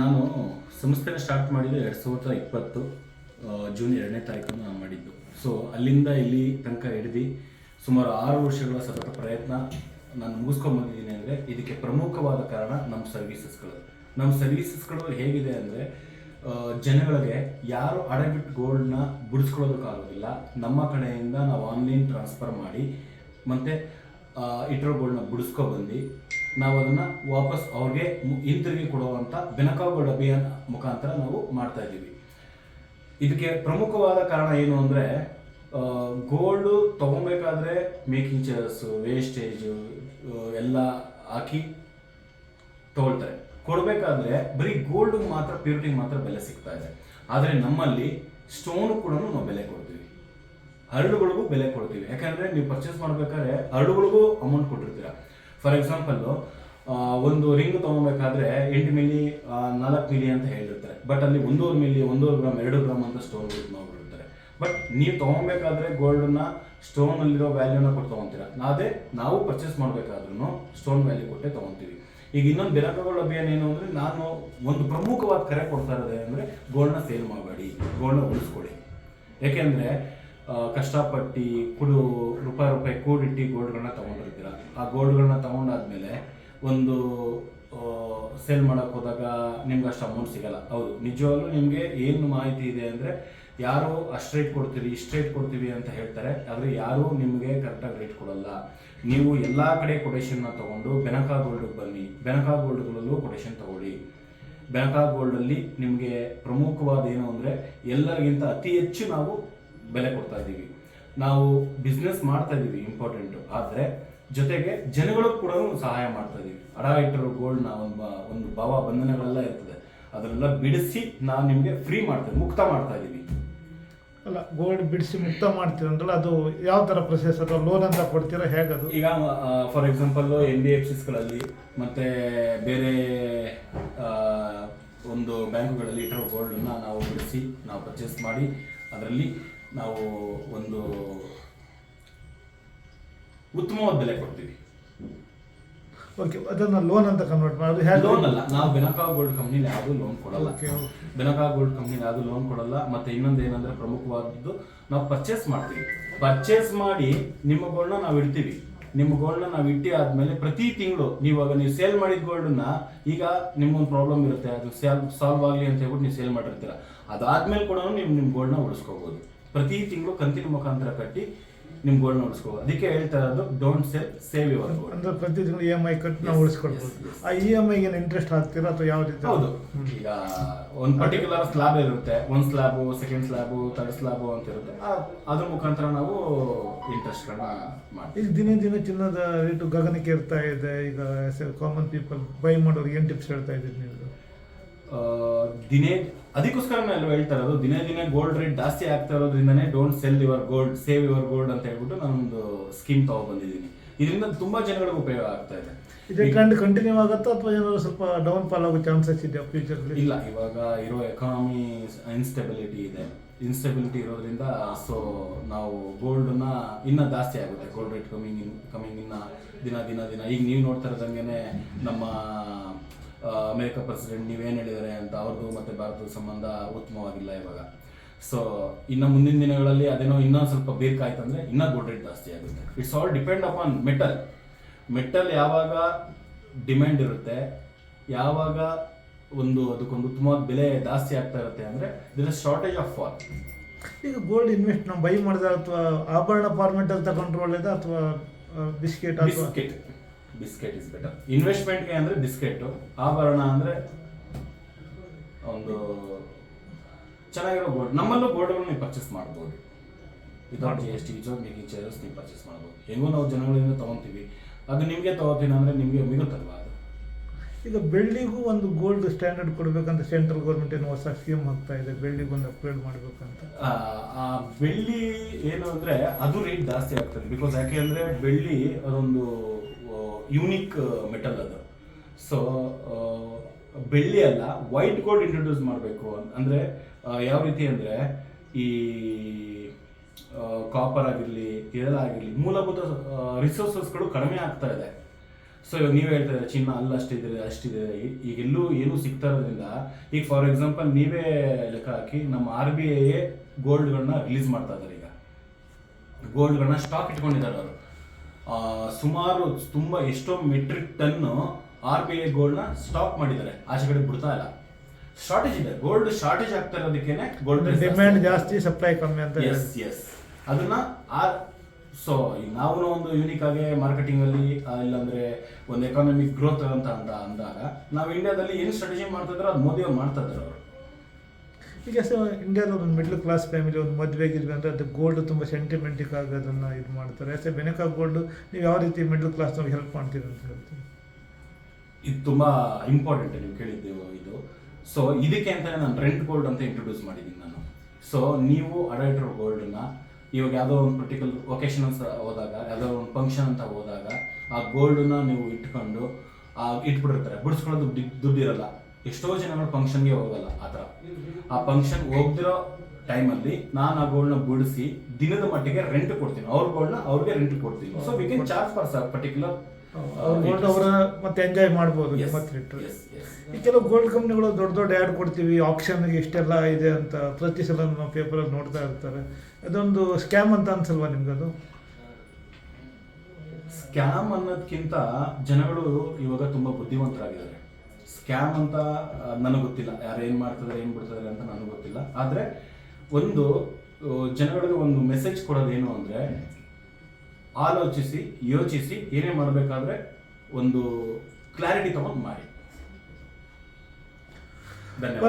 ನಾನು ಸಂಸ್ಥೆನ ಸ್ಟಾರ್ಟ್ ಮಾಡಿದ್ದು ಎರಡು ಸಾವಿರದ ಇಪ್ಪತ್ತು ಜೂನ್ ಎರಡನೇ ತಾರೀಕು ನಾನು ಮಾಡಿದ್ದು. ಸೊ ಅಲ್ಲಿಂದ ಇಲ್ಲಿ ತನಕ ಹಿಡಿದು ಸುಮಾರು ಆರು ವರ್ಷಗಳ ಸತತ ಪ್ರಯತ್ನ ನಾನು ಮುಗಿಸ್ಕೊಂಡು ಬಂದಿದ್ದೀನಿ ಅಂದರೆ ಇದಕ್ಕೆ ಪ್ರಮುಖವಾದ ಕಾರಣ ನಮ್ಮ ಸರ್ವೀಸಸ್ಗಳು ನಮ್ಮ ಸರ್ವೀಸಸ್ಗಳು ಹೇಗಿದೆ ಅಂದರೆ ಜನಗಳಿಗೆ ಯಾರು ಅಡಗಿಟ್ಟು ಗೋಲ್ಡ್ನ ಬಿಡಿಸ್ಕೊಳ್ಳೋದಕ್ಕಾಗೋದಿಲ್ಲ. ನಮ್ಮ ಕಡೆಯಿಂದ ನಾವು ಆನ್ಲೈನ್ ಟ್ರಾನ್ಸ್ಫರ್ ಮಾಡಿ ಮತ್ತು ಇಟ್ರೋ ಗೋಲ್ಡ್ನ ಬಿಡಿಸ್ಕೊ ಬಂದು ನಾವು ಅದನ್ನ ವಾಪಸ್ ಅವ್ರಿಗೆ ಹಿಂತಿರುಗಿ ಕೊಡುವಂಥ ಬೆನಕಾಗೋಲ್ಡ್ ಅಭಿಯಾನ ಮುಖಾಂತರ ನಾವು ಮಾಡ್ತಾ ಇದ್ದೀವಿ. ಇದಕ್ಕೆ ಪ್ರಮುಖವಾದ ಕಾರಣ ಏನು ಅಂದರೆ ಗೋಲ್ಡು ತಗೊಬೇಕಾದ್ರೆ ಮೇಕಿಂಗ್ ಚಾರ್ಜಸ್ ವೇಸ್ಟೇಜು ಎಲ್ಲ ಹಾಕಿ ತಗೊಳ್ತಾರೆ. ಕೊಡಬೇಕಾದ್ರೆ ಬರೀ ಗೋಲ್ಡ್ ಮಾತ್ರ, ಪ್ಯೂರಿಟಿಗೆ ಮಾತ್ರ ಬೆಲೆ ಸಿಗ್ತಾ ಇದೆ. ಆದರೆ ನಮ್ಮಲ್ಲಿ ಸ್ಟೋನ್ ಕೂಡ ನಾವು ಬೆಲೆ ಕೊಡ್ತೀವಿ. ಹರಳುಗಳಿಗೂ ಬೆಲೆ ಕೊಡ್ತೀವಿ. ಯಾಕಂದ್ರೆ ನೀವು ಪರ್ಚೇಸ್ ಮಾಡಬೇಕಾದ್ರೆ ಹರಳುಗಳಿಗೂ ಅಮೌಂಟ್ ಕೊಟ್ಟಿರ್ತೀರ. ಫಾರ್ ಎಕ್ಸಾಂಪಲ್ಲು ಒಂದು ರಿಂಗ್ ತಗೋಬೇಕಾದ್ರೆ ಎಂಟು ಮಿಲಿ ನಾಲ್ಕು ಮಿಲಿ ಅಂತ ಹೇಳಿರ್ತಾರೆ. ಬಟ್ ಅಲ್ಲಿ ಒಂದೂವರೆ ಮಿಲಿ ಒಂದೂವರೆ ಗ್ರಾಮ್ ಎರಡು ಗ್ರಾಮ್ ಅಂತ ಸ್ಟೋನ್ ನೋಡ್ಬಿಟ್ಟಿರ್ತಾರೆ ಬಟ್ ನೀವು ತೊಗೊಬೇಕಾದ್ರೆ ಗೋಲ್ಡನ್ನ ಸ್ಟೋನಲ್ಲಿರೋ ವ್ಯಾಲ್ಯೂನ ಕೊಟ್ಟು ತೊಗೊತೀರ. ಅದೇ ನಾವು ಪರ್ಚೇಸ್ ಮಾಡಬೇಕಾದ್ರೂ ಸ್ಟೋನ್ ವ್ಯಾಲ್ಯೂ ಕೊಟ್ಟೆ ತೊಗೊತೀವಿ. ಈಗ ಇನ್ನೊಂದು ಬೆನಕಗಳ ಅಭಿಯಾನ ಏನು ಅಂದರೆ ನಾನು ಒಂದು ಪ್ರಮುಖವಾದ ಕರೆ ಕೊಡ್ತಾ ಇರೋದೇ ಅಂದರೆ ಗೋಲ್ಡ್ನ ಸೇಲ್ ಮಾಡಬೇಡಿ ಗೋಲ್ಡ್ನ ಉಳಿಸ್ಕೊಡಿ ಯಾಕೆಂದರೆ ಕಷ್ಟಪಟ್ಟು ಕುಡು, ರೂಪಾಯಿ ರೂಪಾಯಿ ಕೂಡಿಟ್ಟು ಗೋಲ್ಡ್ಗಳನ್ನ ತೊಗೊಂಡಿರ್ತೀರ ಆ ಗೋಲ್ಡ್ಗಳನ್ನ ತಗೊಂಡಾದ್ಮೇಲೆ ಒಂದು ಸೇಲ್ ಮಾಡೋಕೆ ಹೋದಾಗ ನಿಮ್ಗೆ ಅಷ್ಟು ಅಮೌಂಟ್ ಸಿಗಲ್ಲ. ಹೌದು, ನಿಜವಾಗ್ಲೂ ನಿಮಗೆ ಏನು ಮಾಹಿತಿ ಇದೆ ಅಂದರೆ ಯಾರು ಅಷ್ಟು ರೇಟ್ ಕೊಡ್ತೀರಿ, ಇಷ್ಟು ರೇಟ್ ಕೊಡ್ತೀವಿ ಅಂತ ಹೇಳ್ತಾರೆ, ಆದರೆ ಯಾರೂ ನಿಮಗೆ ಕರೆಕ್ಟಾಗಿ ರೇಟ್ ಕೊಡಲ್ಲ. ನೀವು ಎಲ್ಲ ಕಡೆ ಕೊಟೇಶನ್ನ ತೊಗೊಂಡು ಬೆನಕಾ ಗೋಲ್ಡ್ಗೆ ಬನ್ನಿ. ಬೆನಕಾ ಗೋಲ್ಡ್ಗಳಲ್ಲೂ ಕೊಟೇಶನ್ ತಗೊಳ್ಳಿ. ಬೆನಕಾ ಗೋಲ್ಡಲ್ಲಿ ನಿಮಗೆ ಪ್ರಮುಖವಾದ ಏನು ಅಂದರೆ ಎಲ್ಲರಿಗಿಂತ ಅತಿ ಹೆಚ್ಚು ನಾವು ಬೆಲೆ ಕೊಡ್ತಾ ಇದ್ದೀವಿ. ನಾವು ಬಿಸ್ನೆಸ್ ಮಾಡ್ತಾ ಇದ್ದೀವಿ ಇಂಪಾರ್ಟೆಂಟು ಆದರೆ ಜೊತೆಗೆ ಜನಗಳು ಕೂಡ ಸಹಾಯ ಮಾಡ್ತಾ ಇದೀವಿ ಅಡ ಇಟ್ಟರು ಗೋಲ್ಡ್ ಬ- ಒಂದು ಭಾವ ಬಂಧನಗಳೆಲ್ಲ ಇರ್ತದೆ. ಅದನ್ನೆಲ್ಲ ಬಿಡಿಸಿ ನಾವು ನಿಮಗೆ ಫ್ರೀ ಮಾಡ್ತೇವೆ ಮುಕ್ತ ಮಾಡ್ತಾ ಇದ್ದೀವಿ. ಅಲ್ಲ ಗೋಲ್ಡ್ ಬಿಡಿಸಿ ಮುಕ್ತ ಮಾಡ್ತೀರಂದ್ರಲ್ಲ ಅದು ಯಾವ ಥರ ಪ್ರೊಸೆಸ್ ಅಥವಾ ಲೋನ್ ಅಂತ ಕೊಡ್ತೀರಾ ಹೇಗದು? ಈಗ for example N D F ಸಿಸ್ಗಳಲ್ಲಿ ಮತ್ತು ಬೇರೆ ಒಂದು ಬ್ಯಾಂಕುಗಳಲ್ಲಿ ಇಟ್ಟಿರೋ ಗೋಲ್ಡನ್ನು ನಾವು ಬಿಡಿಸಿ ನಾವು ಪರ್ಚೇಸ್ ಮಾಡಿ ಅದರಲ್ಲಿ ನಾವು ಒಂದು ಉತ್ತಮವಾದ ಬೆಲೆ ಕೊಡ್ತೀವಿ. ಓಕೆ ಅದನ್ನ ಲೋನ್ ಅಂತ ಕನ್ವರ್ಟ್ ಮಾಡೋದು ಹೇಗೆ? ಲೋನ್ ಅಲ್ಲ ನಾವು ಬೆನಕಾ ಗೋಲ್ಡ್ ಕಂಪ್ನಿಲಿ ಯಾವುದೂ ಲೋನ್ ಕೊಡಲ್ಲ. ಬೆನಕಾ ಗೋಲ್ಡ್ ಕಂಪ್ನಿಲಿ ಯಾವುದೂ ಲೋನ್ ಕೊಡಲ್ಲ ಮತ್ತೆ ಇನ್ನೊಂದು ಏನಂದ್ರೆ ಪ್ರಮುಖವಾದದ್ದು ನಾವು ಪರ್ಚೇಸ್ ಮಾಡ್ತೀವಿ. ಪರ್ಚೇಸ್ ಮಾಡಿ ನಿಮ್ಮ ಗೋಲ್ಡ್ನ ನಾವು ಇಡ್ತೀವಿ. ನಿಮ್ಮ ಗೋಲ್ಡ್ನ ನಾವು ಇಟ್ಟಿ ಆದ್ಮೇಲೆ ಪ್ರತಿ ತಿಂಗಳು ನೀವಾಗ ನೀವು ಸೇಲ್ ಮಾಡಿದ ಗೋಲ್ಡನ್ನ ಈಗ ನಿಮ್ಗೊಂದು ಪ್ರಾಬ್ಲಮ್ ಇರುತ್ತೆ ಅದು ಸೇಲ್ ಸಾಲ್ವ್ ಆಗಲಿ ಅಂತ ಹೇಳ್ಬಿಟ್ಟು ನೀವು ಸೇಲ್ ಮಾಡಿರ್ತೀರ. ಅದಾದ್ಮೇಲೆ ಕೂಡ ನೀವು ನಿಮ್ಮ ಗೋಲ್ಡ್ನ ಉಳಿಸ್ಕೋಬಹುದು ಪ್ರತಿ ತಿಂಗಳು ಕಂತಿನ ಮುಖಾಂತರ ಕಟ್ಟಿ ನಿಮ್ಮ ಗೋಲ್ ಉಳಿಸ್ಕೋಬಹುದು ಅದಕ್ಕೆ ಹೇಳ್ತಾ ಇರೋದು ಡೋಂಟ್ ಸೇಲ್ ಸೇವ್ ಯುವರ್ ಅಂದ್ರೆ ಪ್ರತಿ ತಿಂಗಳು ಇ ಎಂ ಐ ಕಟ್ ನಾವು yes. ಆ ಇ ಎಂ ಐಗೆ ಇಂಟ್ರೆಸ್ಟ್ ಹಾಕ್ತೀರಾ ಅಥವಾ ಯಾವ ರೀತಿ? ಹೌದು. ಈಗ ಒಂದು ಪರ್ಟಿಕ್ಯುಲರ್ ಸ್ಲಾಬ್ ಇರುತ್ತೆ. ಒಂದು slab second slab third slab ಅಂತ ಇರುತ್ತೆ. ಅದ್ರ ಮುಖಾಂತರ ನಾವು ಇಂಟ್ರೆಸ್ಟ್ಗಳನ್ನ ಮಾಡಿ ಈಗ ದಿನೇ ದಿನ ಚಿನ್ನದ ರೇಟು ಗಗನಕ್ಕೆ ಇರ್ತಾ ಇದೆ. ಈಗ ಕಾಮನ್ ಪೀಪಲ್ ಬೈ ಮಾಡೋರಿಗೆ ಏನು ಟಿಪ್ಸ್ ಹೇಳ್ತಾ ಇದ್ದೀರಿ ನೀವು? ದಿನೇ ಅದಕ್ಕೋಸ್ಕರ ನಾನು ಹೇಳ್ತಾ ಇರೋದು ದಿನೇ ದಿನೇ ಗೋಲ್ಡ್ ರೇಟ್ ಜಾಸ್ತಿ ಆಗ್ತಾ ಇರೋದ್ರಿಂದನೇ don't sell your gold save your gold ಅಂತ ಹೇಳ್ಬಿಟ್ಟು ನಾನೊಂದು ಸ್ಕೀಮ್ ತಗೊಬಂದಿದ್ದೀನಿ ಇದರಿಂದ ತುಂಬಾ ಜನಗಳಿಗೆ ಉಪಯೋಗ ಆಗ್ತಾ ಇದೆ. ಇದೆ ಕಂಟಿನ್ಯೂ ಆಗುತ್ತಾ ಅಥವಾ ಏನಾದ್ರು ಸ್ವಲ್ಪ ಡೌನ್ ಫಾಲ್ ಆಗೋ ಚಾನ್ಸಸ್ ಇದೆಯಾ ಫ್ಯೂಚರ್ಲಿ ಇಲ್ಲ ಇವಾಗ ಇರೋ ಎಕಾನಮಿ ಇನ್ಸ್ಟೆಬಿಲಿಟಿ ಇದೆ. ಇನ್ಸ್ಟೆಬಿಲಿಟಿ ಇರೋದ್ರಿಂದ ಸೊ ನಾವು ಗೋಲ್ಡನ್ನ ಇನ್ನೂ ಜಾಸ್ತಿ ಆಗುತ್ತೆ. Gold rate coming in coming ಇನ್ನ ದಿನ ದಿನ ದಿನ. ಈಗ ನೀವು ನೋಡ್ತಾ ಇರೋದಂಗೆ ನಮ್ಮ ಅಮೆರಿಕ ಪ್ರೆಸಿಡೆಂಟ್ ನೀವೇನು ಹೇಳಿದರೆ ಅಂತ ಅವ್ರದ್ದು ಮತ್ತು ಭಾರತದ ಸಂಬಂಧ ಉತ್ತಮವಾಗಿಲ್ಲ ಇವಾಗ. ಸೊ ಇನ್ನು ಮುಂದಿನ ದಿನಗಳಲ್ಲಿ ಅದೇನೋ ಇನ್ನೊಂದು ಸ್ವಲ್ಪ ಬೇಕಾಯ್ತಂದ್ರೆ ಇನ್ನೂ ಗೋಲ್ಡ್ ರೇಟ್ ಜಾಸ್ತಿ ಆಗುತ್ತೆ. It's all depend upon metal metal ಯಾವಾಗ ಡಿಮ್ಯಾಂಡ್ ಇರುತ್ತೆ ಯಾವಾಗ ಒಂದು ಅದಕ್ಕೊಂದು ಉತ್ತಮವಾದ ಬೆಲೆ ಜಾಸ್ತಿ ಆಗ್ತಾ ಇರುತ್ತೆ ಅಂದರೆ ದಿಸ್ ಶಾರ್ಟೇಜ್ ಆಫ್ ಫಾಲ್ ಈಗ ಗೋಲ್ಡ್ ಇನ್ವೆಸ್ಟ್ ನಾವು ಬೈ ಮಾಡಿದ್ರೆ ಅಥವಾ ಆಭರಣ ಫಾರ್ಮೆಟಲ್ಲಿ ತಗೊಂಡ್ರೆ ಒಳ್ಳೇದಾ ಅಥವಾ biscuit biscuit biscuit is better ಇನ್ವೆಸ್ಟ್ಮೆಂಟ್ಗೆ ಅಂದರೆ ಬಿಸ್ಕೆಟ್ ಆಭರಣ ಅಂದರೆ ಒಂದು ಚೆನ್ನಾಗಿರೋ ಬೋರ್ಡ್ ನಮ್ಮಲ್ಲೂ ಗೋಲ್ಡ್ಗಳು ನೀವು ಪರ್ಚೇಸ್ ಮಾಡ್ಬೋದು. Without G S T without making charges ನೀವು ಪರ್ಚೇಸ್ ಮಾಡ್ಬೋದು. ಹೆಂಗೋ ನಾವು ಜನಗಳಿಂದ ತಗೊಂತೀವಿ. ಅದು ನಿಮಗೆ ತೊಗೋತೀನಿ ಅಂದರೆ ನಿಮಗೆ ಮಿಗುತ್ತಲ್ವಾ ಅದು? ಈಗ ಬೆಳ್ಳಿಗೂ ಒಂದು ಗೋಲ್ಡ್ ಸ್ಟ್ಯಾಂಡರ್ಡ್ ಕೊಡಬೇಕಂತ ಸೆಂಟ್ರಲ್ ಗೌರ್ಮೆಂಟ್ ಏನು ಹೊಸ ಸ್ಕೀಮ್ ಹಾಕ್ತಾ ಇದೆ ಬೆಳ್ಳಿಗೆ ಒಂದು ಅಪ್ಗ್ರೇಡ್ ಮಾಡಬೇಕಂತ? ಆ ಬೆಳ್ಳಿ ಏನು ಅಂದ್ರೆ ಅದು ರೇಟ್ ಜಾಸ್ತಿ ಆಗ್ತದೆ. ಬಿಕಾಸ್ ಯಾಕೆ ಅಂದ್ರೆ ಬೆಳ್ಳಿ ಅದೊಂದು ಯೂನಿಕ್ ಮೆಟಲ್ ಅದು. ಸೊ ಬೆಳ್ಳಿ ಅಲ್ಲ ವೈಟ್ ಗೋಲ್ಡ್ ಇಂಟ್ರೊಡ್ಯೂಸ್ ಮಾಡಬೇಕು ಅಂದರೆ ಯಾವ ರೀತಿ ಅಂದರೆ, ಈ ಕಾಪರ್ ಆಗಿರಲಿ ಇದೆಲ್ಲ ಆಗಿರಲಿ, ಮೂಲಭೂತ ರಿಸೋರ್ಸಸ್ಗಳು ಕಡಿಮೆ ಆಗ್ತಾ ಇದೆ. ಸೊ ಇವಾಗ ನೀವು ಇದ್ದಾರೆ ಚಿನ್ನ ಅಲ್ಲ ಅಷ್ಟಿದೆ ಅಷ್ಟಿದೆ ಈಗೆಲ್ಲೂ ಏನೂ ಸಿಗ್ತಾ ಇರೋದ್ರಿಂದ, ಈಗ ಫಾರ್ ಎಕ್ಸಾಂಪಲ್ ನೀವೇ ಲೆಕ್ಕ ಹಾಕಿ, ನಮ್ಮ ಆರ್ ಬಿ ಐ ಗೋಲ್ಡ್ಗಳನ್ನ ರಿಲೀಸ್ ಮಾಡ್ತಾ ಇದ್ದಾರೆ ಈಗ. ಗೋಲ್ಡ್ಗಳನ್ನ ಸ್ಟಾಕ್ ಇಟ್ಕೊಂಡಿದ್ದಾರೆ ಅವರು. ಸುಮಾರು ತುಂಬ ಎಷ್ಟೋ metric ton R B I ಗೋಲ್ಡ್ನ stock ಮಾಡಿದ್ದಾರೆ. ಆಚೆ ಕಡೆ ಬಿಡ್ತಾ ಇಲ್ಲ. ಶಾರ್ಟೇಜ್ ಇದೆ. ಗೋಲ್ಡ್ ಶಾರ್ಟೇಜ್ ಆಗ್ತಾ ಇರೋದಕ್ಕೇನೆ ಗೋಲ್ಡ್ ಡಿಮ್ಯಾಂಡ್ ಜಾಸ್ತಿ ಸಪ್ಲೈ ಕಮ್ಮಿ ಅಂತ ಎಸ್ ಎಸ್ ಅದನ್ನ ಆರ್ ಸೊ ನಾವು ಒಂದು ಯೂನಿಕ್ ಆಗಿ ಮಾರ್ಕೆಟಿಂಗ್ ಅಲ್ಲಿ ಇಲ್ಲಾಂದ್ರೆ ಒಂದು ಎಕಾನಮಿಕ್ ಗ್ರೋತ್ ಅಂತ ಅಂತ ಅಂದಾಗ ನಾವು ಇಂಡಿಯಾದಲ್ಲಿ ಏನು ಸ್ಟ್ರಾಟಜಿ ಮಾಡ್ತಾ ಇದ್ರೆ ಅದು ಮೋದಿ ಅವ್ರು ಮಾಡ್ತಾ ಇದ್ರು ಅವರು. ಈಗ ಸೊ ಇಂಡಿಯಾದ ಒಂದು ಮಿಡ್ಲ್ ಕ್ಲಾಸ್ ಫ್ಯಾಮಿಲಿ ಒಂದು ಮದುವೆ ಗಿದ್ವಿ ಅಂದರೆ ಅದು ಗೋಲ್ಡ್ ತುಂಬ ಸೆಂಟಿಮೆಂಟಿಕ್ ಆಗಿ ಅದನ್ನು ಇದು ಮಾಡ್ತಾರೆ. ಸೊ ಬೆನಕ ಗೋಲ್ಡ್ ನೀವು ಯಾವ ರೀತಿ ಮಿಡ್ಲ್ ಕ್ಲಾಸ್ನವ್ರಿಗೆ ಹೆಲ್ಪ್ ಮಾಡ್ತೀರಿ ಅಂತ ಹೇಳ್ತೀನಿ. ಇದು ತುಂಬ ಇಂಪಾರ್ಟೆಂಟ್ ನೀವು ಕೇಳಿದ್ದೇವೆ ಇದು. ಸೊ ಇದಕ್ಕೆ ಅಂತಲೇ ನಾನು ರೆಂಟ್ ಗೋಲ್ಡ್ ಅಂತ ಇಂಟ್ರೊಡ್ಯೂಸ್ ಮಾಡಿದ್ದೀನಿ ನಾನು. ಸೊ ನೀವು ಅಡಲ್ಟರ್ ಗೋಲ್ಡನ್ನ ಇವಾಗ ಯಾವುದೋ ಒಂದು ಪರ್ಟಿಕ್ಯುಲರ್ ಒಕೇಶನ್ಸ್ ಹೋದಾಗ, ಯಾವುದೋ ಒಂದು ಫಂಕ್ಷನ್ ಅಂತ ಹೋದಾಗ ಆ ಗೋಲ್ಡನ್ನ ನೀವು ಇಟ್ಕೊಂಡು ಇಟ್ಬಿಟ್ಟಿರ್ತಾರೆ. ಬಿಡಿಸ್ಕೊಳ್ಳೋದು ದುಡ್ಡು ದುಡ್ಡು ಇರಲ್ಲ. ಎಷ್ಟೋ ಜನಗಳು ಫಂಕ್ಷನ್ಗೆ ಹೋಗಲ್ಲ ಆ ಥರ. ಆ ಫಂಕ್ಷನ್ ಹೋಗ್ತಿರೋ ಟೈಮಲ್ಲಿ ನಾನು ಆ ಗೋಲ್ಡ್ನ ಬಿಡಿಸಿ ದಿನದ ಮಟ್ಟಿಗೆ ರೆಂಟ್ ಕೊಡ್ತೀನಿ. ಅವ್ರ ಗೋಲ್ಡ್ನ ಅವ್ರಿಗೆ ರೆಂಟ್ ಕೊಡ್ತೀನಿ. So we can charge for particular ಅವ್ರ ಗೋಲ್ಡ್ ಅವರ ಮತ್ತೆ ಎಂಜಾಯ್ ಮಾಡ್ಬೋದು ಮತ್ತೆ ಕೆಲವು ಗೋಲ್ಡ್ ಕಂಪ್ನಿಗಳು ದೊಡ್ಡ ದೊಡ್ಡ ಆ್ಯಡ್ ಕೊಡ್ತೀವಿ ಆಪ್ಷನ್ಗೆ ಇಷ್ಟೆಲ್ಲ ಇದೆ ಅಂತ ಪ್ರತಿ ಸಲ ನಾವು ಪೇಪರಲ್ಲಿ ನೋಡ್ತಾ ಇರ್ತಾರೆ. ಅದೊಂದು ಸ್ಕ್ಯಾಮ್ ಅಂತ ಅನ್ಸಲ್ವಾ ನಿಮ್ಗದು ಸ್ಕ್ಯಾಮ್ ಅನ್ನೋದಕ್ಕಿಂತ ಜನಗಳು ಇವಾಗ ತುಂಬಾ ಬುದ್ಧಿವಂತರಾಗಿದ್ದಾರೆ. ಸ್ಕ್ಯಾಮ್ ಅಂತ ನನಗೆ ಗೊತ್ತಿಲ್ಲ. ಯಾರು ಏನ್ ಮಾಡ್ತಿದ್ದಾರೆ ಏನ್ ಬಿಡ್ತಿದ್ದಾರೆ ಅಂತ ನನಗೆ ಗೊತ್ತಿಲ್ಲ. ಆದ್ರೆ ಒಂದು ಜನಗಳಿಗೆ ಒಂದು ಮೆಸೇಜ್ ಕೊಡೋದೇನು ಅಂದ್ರೆ, ಆಲೋಚಿಸಿ, ಯೋಚಿಸಿ, ಏನೇ ಮಾಡಬೇಕಾದ್ರೆ ಒಂದು ಕ್ಲಾರಿಟಿ ತಗೊಂಡು ಮಾಡಿ. ಧನ್ಯವಾದ.